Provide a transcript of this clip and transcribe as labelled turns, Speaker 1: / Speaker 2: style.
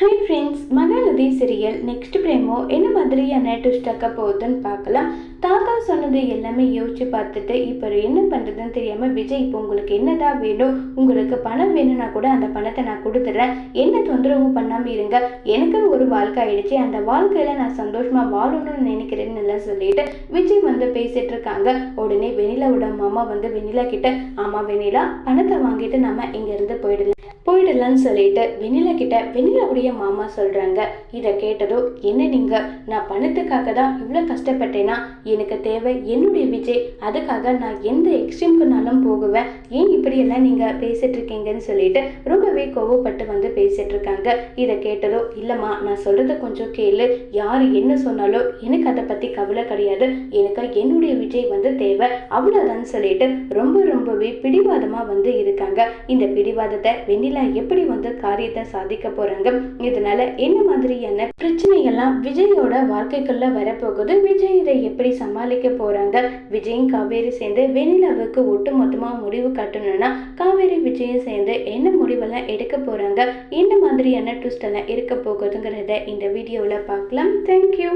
Speaker 1: Hi friends Mahanadhi serial next promo என்ன மாதிரியான twist ஆக்க போகுதுன்னு பார்க்கலாம். தாத்தா சொன்னது எல்லாமே யோசிச்சு பார்த்துட்டு இப்போ என்ன பண்ணுறதுன்னு தெரியாமல் விஜய் இப்போ உங்களுக்கு என்னதான் வேணும்? உங்களுக்கு பணம் வேணும்னா கூட அந்த பணத்தை நான் கொடுத்துட்றேன். என்ன தொந்தரவும் பண்ணாமல் இருங்க. எனக்கு ஒரு வாழ்க்கை ஆயிடுச்சு. அந்த வாழ்க்கையில் நான் சந்தோஷமாக வாழணும்னு நினைக்கிறேன்னு எல்லாம் சொல்லிட்டு விஜய் வந்து பேசிட்டு இருக்காங்க. உடனே வெண்ணிலாவோட மாமா வந்து வெனிலா கிட்ட ஆமாம் வெண்ணிலா பணத்தை வாங்கிட்டு நம்ம இங்கேருந்து போயிடலாம். போயிடலான்னு சொல்லிட்டு வெண்ணிலா கிட்ட வெண்ணிலாவுடைய மாமா சொல்றாங்க. இதை கேட்டதும் என்ன நீங்க? நான் பணத்துக்காக தான் இவ்வளோ கஷ்டப்பட்டேன்னா எனக்கு தேவை என்னுடைய விஜய். அதுக்காக நான் எந்த எக்ஸ்ட்ரீம்க்குனாலும் போகுவேன். ஏன் இப்படியெல்லாம் நீங்க பேசிட்டு இருக்கீங்கன்னு சொல்லிட்டு ரொம்பவே கோவப்பட்டு வந்து பேசிட்டு இருக்காங்க இதை கேட்டதோ இல்லம்மா நான் சொல்றத கொஞ்சம் கேளு. யார் என்ன சொன்னாலும் எனக்கு அதை பத்தி கவலை கிடையாது. எனக்கு என்னுடைய விஜய் வந்து தேவை. அவ்வளோதான் சொல்லிட்டு ரொம்ப ரொம்பவே பிடிவாதமா வந்து இருக்காங்க. இந்த பிடிவாதத்தை வெண்ணிலா எப்படி வந்து காரியத்தை சாதிக்க போறாங்க? இதனால என்ன மாதிரியான பிரச்சனைகள்லாம் விஜயோட வாழ்க்கைக்குள்ள வரப்போகுது? விஜய் இதை எப்படி சமாளிக்க போறாங்க? விஜயும் காவேரி சேர்ந்து வெண்ணிலாவுக்கு ஒட்டு மொத்தமா முடிவு கட்டணும்னா காவேரி விஜயும் சேர்ந்து என்ன முடிவெல்லாம் எடுக்க போறாங்க? என்ன மாதிரியான ட்விஸ்ட் எல்லாம் இருக்க போகுதுங்கிறத இந்த வீடியோவில் பார்க்கலாம். தேங்க்யூ